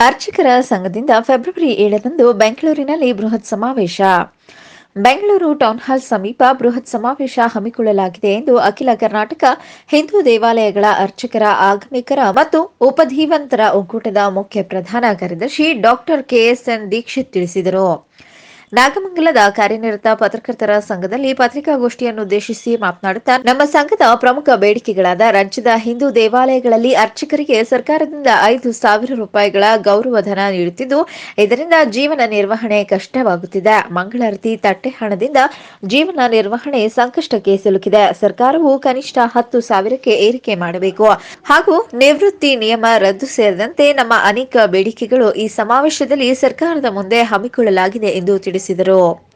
ಅರ್ಚಕರ ಸಂಘದಿಂದ ಫೆಬ್ರವರಿ ಏಳರಂದು ಬೆಂಗಳೂರಿನಲ್ಲಿ ಬೃಹತ್ ಸಮಾವೇಶ. ಬೆಂಗಳೂರು ಟೌನ್ ಹಾಲ್ ಸಮೀಪ ಬೃಹತ್ ಸಮಾವೇಶ ಹಮ್ಮಿಕೊಳ್ಳಲಾಗಿದೆ ಎಂದು ಅಖಿಲ ಕರ್ನಾಟಕ ಹಿಂದೂ ದೇವಾಲಯಗಳ ಅರ್ಚಕರ, ಆಗಮಿಕರ ಮತ್ತು ಉಪಧೀವಂತರ ಒಕ್ಕೂಟದ ಮುಖ್ಯ ಪ್ರಧಾನ ಕಾರ್ಯದರ್ಶಿ ಡಾಕ್ಟರ್ ಕೆಎಸ್ಎನ್ ದೀಕ್ಷಿತ್ ತಿಳಿಸಿದರು. ನಾಗಮಂಗಲದ ಕಾರ್ಯನಿರತ ಪತ್ರಕರ್ತರ ಸಂಘದಲ್ಲಿ ಪತ್ರಿಕಾಗೋಷ್ಠಿಯನ್ನು ಉದ್ದೇಶಿಸಿ ಮಾತನಾಡುತ್ತಾ, ನಮ್ಮ ಸಂಘದ ಪ್ರಮುಖ ಬೇಡಿಕೆಗಳಾದ ರಾಜ್ಯದ ಹಿಂದೂ ದೇವಾಲಯಗಳಲ್ಲಿ ಅರ್ಚಕರಿಗೆ ಸರ್ಕಾರದಿಂದ ಐದು ಸಾವಿರ ರೂಪಾಯಿಗಳ ಗೌರವಧನ ನೀಡುತ್ತಿದ್ದು, ಇದರಿಂದ ಜೀವನ ನಿರ್ವಹಣೆ ಕಷ್ಟವಾಗುತ್ತಿದೆ. ಮಂಗಳಾರತಿ ತಟ್ಟೆ ಹಣದಿಂದ ಜೀವನ ನಿರ್ವಹಣೆ ಸಂಕಷ್ಟಕ್ಕೆ ಸಿಲುಕಿದೆ. ಸರ್ಕಾರವು ಕನಿಷ್ಠ ಹತ್ತು ಸಾವಿರಕ್ಕೆ ಏರಿಕೆ ಮಾಡಬೇಕು. ಹಾಗೂ ನಿವೃತ್ತಿ ನಿಯಮ ರದ್ದು ಸೇರಿದಂತೆ ನಮ್ಮ ಅನೇಕ ಬೇಡಿಕೆಗಳು ಈ ಸಮಾವೇಶದಲ್ಲಿ ಸರ್ಕಾರದ ಮುಂದೆ ಹಮ್ಮಿಕೊಳ್ಳಲಾಗಿದೆ ಎಂದು ತಿಳಿಸಿದರು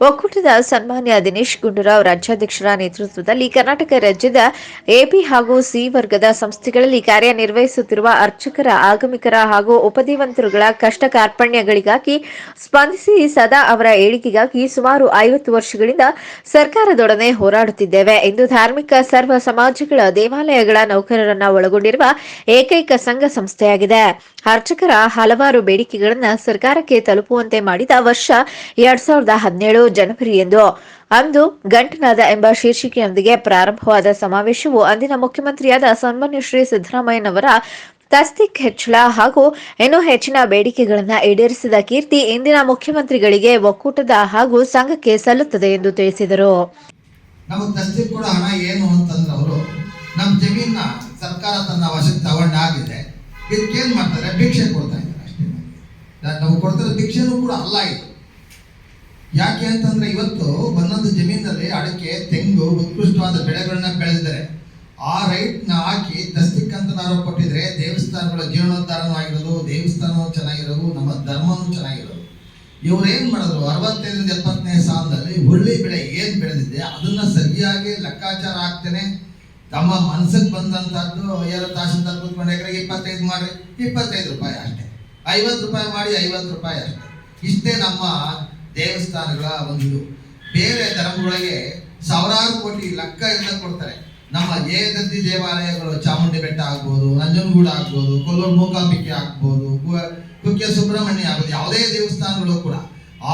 ಒಕ್ಕೂಟದ ಸನ್ಮಾನ್ಯ ದಿನೇಶ್ ಗುಂಡೂರಾವ್ ರಾಜ್ಯಾಧ್ಯಕ್ಷರ ನೇತೃತ್ವದಲ್ಲಿ ಕರ್ನಾಟಕ ರಾಜ್ಯದ ಎಪಿ ಹಾಗೂ ಸಿ ವರ್ಗದ ಸಂಸ್ಥೆಗಳಲ್ಲಿ ಕಾರ್ಯನಿರ್ವಹಿಸುತ್ತಿರುವ ಅರ್ಚಕರ, ಆಗಮಿಕರ ಹಾಗೂ ಉಪದೇವಂತರುಗಳ ಕಷ್ಟ ಕಾರ್ಪಣ್ಯಗಳಿಗಾಗಿ ಸ್ಪಂದಿಸಿ ಸದಾ ಅವರ ಏಳಿಗೆಗಾಗಿ ಸುಮಾರು ಐವತ್ತು ವರ್ಷಗಳಿಂದ ಸರ್ಕಾರದೊಡನೆ ಹೋರಾಡುತ್ತಿದ್ದೇವೆ ಎಂದು ಧಾರ್ಮಿಕ ಸರ್ವ ಸಮಾಜಗಳ ದೇವಾಲಯಗಳ ನೌಕರರನ್ನ ಒಳಗೊಂಡಿರುವ ಏಕೈಕ ಸಂಘ ಸಂಸ್ಥೆಯಾಗಿದೆ. ಅರ್ಚಕರ ಹಲವಾರು ಬೇಡಿಕೆಗಳನ್ನು ಸರ್ಕಾರಕ್ಕೆ ತಲುಪುವಂತೆ ಮಾಡಿದ ವರ್ಷ ಎರಡ್ ಸಾವಿರದ ಹದಿನೇಳು ಜನವರಿ ಎಂದು. ಅಂದು ಗಂಟನಾದ ಎಂಬ ಶೀರ್ಷಿಕೆಯೊಂದಿಗೆ ಪ್ರಾರಂಭವಾದ ಸಮಾವೇಶವು ಅಂದಿನ ಮುಖ್ಯಮಂತ್ರಿಯಾದ ಸನ್ಮಾನ್ಯ ಶ್ರೀ ಸಿದ್ದರಾಮಯ್ಯನವರ ತಸ್ತಿಕ್ ಹೆಚ್ಚಳ ಹಾಗೂ ಇನ್ನೂ ಹೆಚ್ಚಿನ ಬೇಡಿಕೆಗಳನ್ನು ಈಡೇರಿಸಿದ ಕೀರ್ತಿ ಇಂದಿನ ಮುಖ್ಯಮಂತ್ರಿಗಳಿಗೆ ಒಕ್ಕೂಟದ ಹಾಗೂ ಸಂಘಕ್ಕೆ ಸಲ್ಲುತ್ತದೆ ಎಂದು ತಿಳಿಸಿದರು. ನಮಗೆ ತಸ್ತಿಕ್ ಕೂಡ ಹಣ ಏನು ಅಂತಂದ್ರೆ ಅವರು ನಮ್ಮ ಜಮೀನ ಸರ್ಕಾರ ತನ್ನ ವಶಕ್ಕೆ ತಗೊಂಡಾಗಿದೆ ಇದಕ್ಕೇನು ಮಾಡ್ತಾರೆ? ಭಿಕ್ಷೆ ಕೊಡ್ತಾ ಇದ್ದಾರೆ ಅಷ್ಟೇ. ನಾವು ಕೊಡ್ತಾರೆ ಭಿಕ್ಷೆನೂ ಕೂಡ ಅಲ್ಲ ಇದು. ಯಾಕೆ ಅಂತಂದ್ರೆ ಇವತ್ತು ಒಂದೊಂದು ಜಮೀನಲ್ಲಿ ಅಡಿಕೆ, ತೆಂಗು, ಉತ್ಕೃಷ್ಟವಾದ ಬೆಳೆಗಳನ್ನ ಬೆಳೆದಿದ್ದಾರೆ. ಆ ರೈಟ್ನ ಹಾಕಿ ದಸ್ತಿಕ್ ಅಂತ ನಾವು ಕೊಟ್ಟಿದ್ರೆ ದೇವಸ್ಥಾನಗಳ ಜೀರ್ಣೋದ್ಧಾರನೂ ಆಗಿರೋದು, ದೇವಸ್ಥಾನವೂ ಚೆನ್ನಾಗಿರೋದು, ನಮ್ಮ ಧರ್ಮನೂ ಚೆನ್ನಾಗಿರೋದು. ಇವ್ರು ಏನ್ ಮಾಡಿದ್ರು? ಅರವತ್ತೈದರಿಂದ ಎಪ್ಪತ್ತನೇ ಸಾಲದಲ್ಲಿ ಹುಳ್ಳಿ ಬೆಳೆ ಏನ್ ಬೆಳೆದಿದೆ? ಅದನ್ನ ಸರಿಯಾಗಿ ಲೆಕ್ಕಾಚಾರ ಹಾಕ್ತೇನೆ ತಮ್ಮ ಮನ್ಸಿಗೆ ಬಂದಂತದ್ದು ಯಾರೋ ತಹಶೀಲ್ದಾರ್ ಕೂತ್ಕೊಂಡು ಎಕರೆಗೆ ಇಪ್ಪತ್ತೈದು ಮಾಡಿ ಇಪ್ಪತ್ತೈದು ರೂಪಾಯಿ ಅಷ್ಟೇ. ಐವತ್ತು ರೂಪಾಯಿ ಮಾಡಿ ಐವತ್ತು ರೂಪಾಯಿ ಅಷ್ಟೇ. ಇಷ್ಟೇ ನಮ್ಮ ದೇವಸ್ಥಾನಗಳ ಒಂದು ಬೇರೆ ಧರ್ಮಗಳಿಗೆ ಸಾವಿರಾರು ಕೋಟಿ ಲೆಕ್ಕ ಎಲ್ಲ ಕೊಡ್ತಾರೆ. ನಮ್ಮ ಏದದ್ದಿ ದೇವಾಲಯಗಳು ಚಾಮುಂಡಿ ಬೆಟ್ಟ ಆಗ್ಬೋದು, ನಂಜನಗೂಡು ಆಗ್ಬೋದು, ಕೊಲ್ಲೂರು ಮೂಕಾಂಬಿಕೆ ಆಗ್ಬೋದು ಕುಕ್ಕೆ ಸುಬ್ರಹ್ಮಣ್ಯ ಆಗ್ಬೋದು, ಯಾವುದೇ ದೇವಸ್ಥಾನಗಳು ಕೂಡ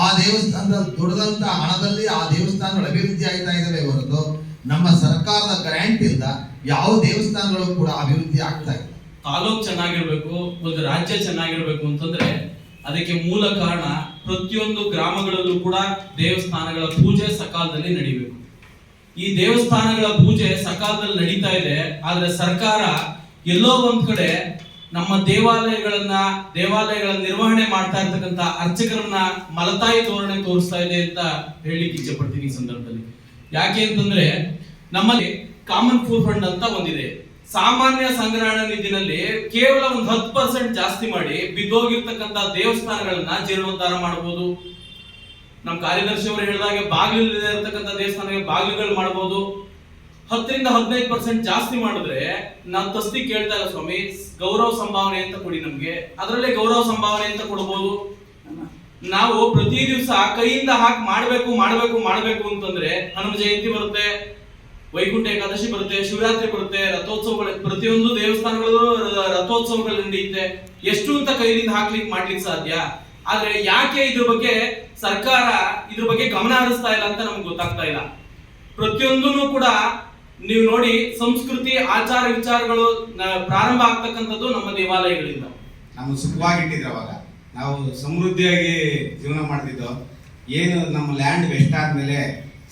ಆ ದೇವಸ್ಥಾನದಲ್ಲಿ ದೊಡ್ಡದಂತ ಹಣದಲ್ಲಿ ಆ ದೇವಸ್ಥಾನಗಳು ಅಭಿವೃದ್ಧಿ ಆಗ್ತಾ ಇದಾವೆ ಹೊರತು ನಮ್ಮ ಸರ್ಕಾರದ ಗ್ರ್ಯಾಂಟಿಂದ ಯಾವ ದೇವಸ್ಥಾನಗಳು ಕೂಡ ಅಭಿವೃದ್ಧಿ ಆಗ್ತಾ ಇಲ್ಲ. ತಾಲೂಕ್ ಚೆನ್ನಾಗಿರ್ಬೇಕು, ಒಂದು ರಾಜ್ಯ ಚೆನ್ನಾಗಿರ್ಬೇಕು ಅಂತಂದ್ರೆ ಅದಕ್ಕೆ ಮೂಲ ಕಾರಣ ಪ್ರತಿಯೊಂದು ಗ್ರಾಮಗಳಲ್ಲೂ ಕೂಡ ದೇವಸ್ಥಾನಗಳ ಪೂಜೆ ಸಕಾಲದಲ್ಲಿ ನಡೀಬೇಕು. ಈ ದೇವಸ್ಥಾನಗಳ ಪೂಜೆ ಸಕಾಲದಲ್ಲಿ ನಡೀತಾ ಇದೆ, ಆದ್ರೆ ಸರ್ಕಾರ ಎಲ್ಲೋ ಒಂದ್ ಕಡೆ ನಮ್ಮ ದೇವಾಲಯಗಳನ್ನ, ದೇವಾಲಯಗಳ ನಿರ್ವಹಣೆ ಮಾಡ್ತಾ ಇರ್ತಕ್ಕಂಥ ಅರ್ಚಕರನ್ನ ಮಲತಾಯಿ ಧೋರಣೆ ತೋರಿಸ್ತಾ ಇದೆ ಅಂತ ಹೇಳಲಿಕ್ಕೆ ಇಚ್ಛೆ ಪಡ್ತೀನಿ ಈ ಸಂದರ್ಭದಲ್ಲಿ. ಯಾಕೆ ಅಂತಂದ್ರೆ ನಮ್ಮಲ್ಲಿ ಕಾಮನ್ ಫುಡ್ ಫಂಡ್ ಅಂತ ಒಂದಿದೆ. ಸಾಮಾನ್ಯ ಸಂಗ್ರಹಣ ನಿಧಿನಲ್ಲಿ ಕೇವಲ ಒಂದು ಹತ್ತು ಪರ್ಸೆಂಟ್ ಜಾಸ್ತಿ ಮಾಡಿ ಬಿದ್ದೋಗಿರ್ತಕ್ಕಂಥ ದೇವಸ್ಥಾನಗಳನ್ನ ಜೀರ್ಣೋದ್ಧಾರ ಮಾಡಬಹುದು. ನಮ್ಮ ಕಾರ್ಯದರ್ಶಿ ಅವರು ಹೇಳಿದಾಗೆ ಬಾಗಿಲಿಲ್ಲದೆ ಇರತಕ್ಕಂಥ ದೇವಸ್ಥಾನಕ್ಕೆ ಬಾಗಿಲುಗಳು ಮಾಡಬಹುದು ಹತ್ತರಿಂದ ಹದಿನೈದು ಪರ್ಸೆಂಟ್ ಜಾಸ್ತಿ ಮಾಡಿದ್ರೆ ನಾನು ತಸ್ತಿ ಕೇಳ್ತಾ ಇಲ್ಲ ಸ್ವಾಮಿ, ಗೌರವ ಸಂಭಾವನೆ ಅಂತ ಕೊಡಿ ನಮ್ಗೆ. ಅದರಲ್ಲೇ ಗೌರವ ಸಂಭಾವನೆ ಅಂತ ಕೊಡಬಹುದು ನಾವು ಪ್ರತಿ ದಿವಸ ಕೈಯಿಂದ ಹಾಕಿ ಮಾಡಬೇಕು ಮಾಡಬೇಕು ಮಾಡಬೇಕು ಅಂತಂದ್ರೆ ಹನುಮ ಜಯಂತಿ ಬರುತ್ತೆ. ವೈಕುಂಠ ಏಕಾದಶಿ ಬರುತ್ತೆ, ಶಿವರಾತ್ರಿ ಬರುತ್ತೆ, ರಥೋತ್ಸವಗಳು, ಪ್ರತಿಯೊಂದು ದೇವಸ್ಥಾನಗಳು ರಥೋತ್ಸವಗಳು ನಡೆಯುತ್ತೆ ಎಷ್ಟು ಅಂತ ಕೈಲಿಂದ ಹಾಕ್ಲಿಕ್ಕೆ ಮಾಡ್ಲಿಕ್ಕೆ ಸಾಧ್ಯ? ಆದ್ರೆ ಯಾಕೆ ಇದ್ರ ಬಗ್ಗೆ ಸರ್ಕಾರ ಇದ್ರ ಬಗ್ಗೆ ಗಮನ ಹರಿಸ್ತಾ ಇಲ್ಲ ಅಂತ ನಮ್ಗೆ ಗೊತ್ತಾಗ್ತಾ ಇಲ್ಲ. ಪ್ರತಿಯೊಂದನ್ನು ಕೂಡ ನೀವು ನೋಡಿ ಸಂಸ್ಕೃತಿ, ಆಚಾರ ವಿಚಾರಗಳು ಪ್ರಾರಂಭ ಆಗ್ತಕ್ಕಂಥದ್ದು ನಮ್ಮ ದೇವಾಲಯಗಳಿಂದ. ನಾವು ಸುಖವಾಗಿಟ್ಟಿದ್ರು ಅವಾಗ. ನಾವು ಸಮೃದ್ಧಿಯಾಗಿ ಜೀವನ ಮಾಡ್ತಿದ್ದೋ, ಏನು ನಮ್ಮ ಲ್ಯಾಂಡ್ ವೆಸ್ಟ್ ಆದ್ಮೇಲೆ,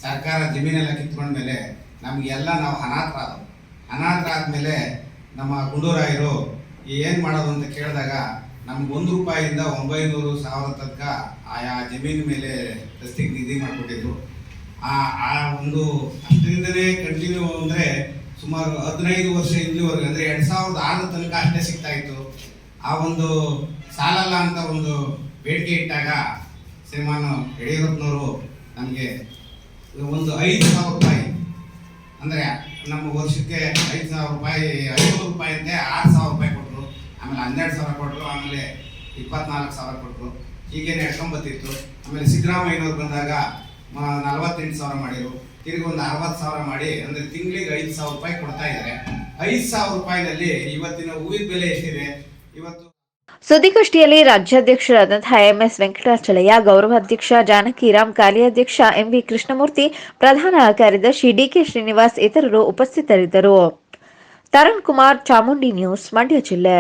ಸರ್ಕಾರ ಜಮೀನೆಲ್ಲ ಕಿತ್ಕೊಂಡ್ಮೇಲೆ ನಮಗೆಲ್ಲ ನಾವು ಅನಾಥರಾದ ಅನಾಥರಾದ್ಮೇಲೆ ನಮ್ಮ ಗುಂಡೂರಾಯರು ಏನು ಮಾಡೋದು ಅಂತ ಕೇಳಿದಾಗ ನಮ್ಗೆ ಒಂದು ರೂಪಾಯಿಯಿಂದ ಒಂಬೈನೂರು ಸಾವಿರ ತನಕ ಆಯಾ ಜಮೀನು ಮೇಲೆ ರಸ್ತೆಗೆ ನಿಧಿ ಮಾಡಿಕೊಟ್ಟಿದ್ರು. ಆ ಆ ಒಂದು ಅಷ್ಟರಿಂದಲೇ ಕಂಟಿನ್ಯೂ ಅಂದರೆ ಸುಮಾರು ಹದಿನೈದು ವರ್ಷ ಇಲ್ಲಿವರೆಗೆ, ಅಂದರೆ ಎರಡು ಸಾವಿರದ ಆರು ತನಕ ಅಷ್ಟೇ ಸಿಗ್ತಾ ಇತ್ತು. ಆ ಒಂದು ಸಾಲಲ್ಲ ಅಂತ ಒಂದು ಬೇಡಿಕೆ ಇಟ್ಟಾಗ ಶ್ರೀಮಾನ ಯಡಿಯೂರಪ್ಪನವರು ನಮಗೆ ಒಂದು ಐದು ಸಾವಿರ ರೂಪಾಯಿ ಅಂದರೆ ನಮ್ಮ ವರ್ಷಕ್ಕೆ ಐದು ಸಾವಿರ ರೂಪಾಯಿ ಐವತ್ತು ರೂಪಾಯಿ ಅಂತೆ ಆರು ಸಾವಿರ ರೂಪಾಯಿ ಕೊಟ್ಟರು ಆಮೇಲೆ ಹನ್ನೆರಡು ಸಾವಿರ ಕೊಟ್ಟರು ಆಮೇಲೆ ಇಪ್ಪತ್ನಾಲ್ಕು ಸಾವಿರ ಕೊಟ್ಟರು ಹೀಗೆ ನಡ್ಕೊಂಬತ್ತಿತ್ತು ಆಮೇಲೆ ಸಿದ್ದರಾಮಯ್ಯನವ್ರು ಬಂದಾಗ ನಲವತ್ತೆಂಟು ಸಾವಿರ ಮಾಡಿದರು ತಿರುಗಿ ಒಂದು ಅರವತ್ತು ಸಾವಿರ ಮಾಡಿ, ಅಂದರೆ ತಿಂಗಳಿಗೆ ಐದು ಸಾವಿರ ರೂಪಾಯಿ ಕೊಡ್ತಾ ಇದ್ದಾರೆ. ಐದು ಸಾವಿರ ರೂಪಾಯಿನಲ್ಲಿ ಇವತ್ತಿನ ಹೂವಿನ ಬೆಲೆ ಎಷ್ಟಿದೆ? ಇವತ್ತು ಸುದ್ದಿಗೋಷ್ಠಿಯಲ್ಲಿ ರಾಜ್ಯಾಧ್ಯಕ್ಷರಾದಂತಹ ಎಂಎಸ್ ವೆಂಕಟಾಚಲಯ್ಯ ಗೌರವಾಧ್ಯಕ್ಷ ಜಾನಕಿರಾಮ್ ಕಾರ್ಯಾಧ್ಯಕ್ಷ ಎಂವಿ ಕೃಷ್ಣಮೂರ್ತಿ, ಪ್ರಧಾನ ಕಾರ್ಯದರ್ಶಿ ಡಿಕೆ ಶ್ರೀನಿವಾಸ್, ಇತರರು ಉಪಸ್ಥಿತರಿದ್ದರು. ತರುಣ್ ಕುಮಾರ್, ಚಾಮುಂಡಿ ನ್ಯೂಸ್, ಮಂಡ್ಯ ಜಿಲ್ಲೆ.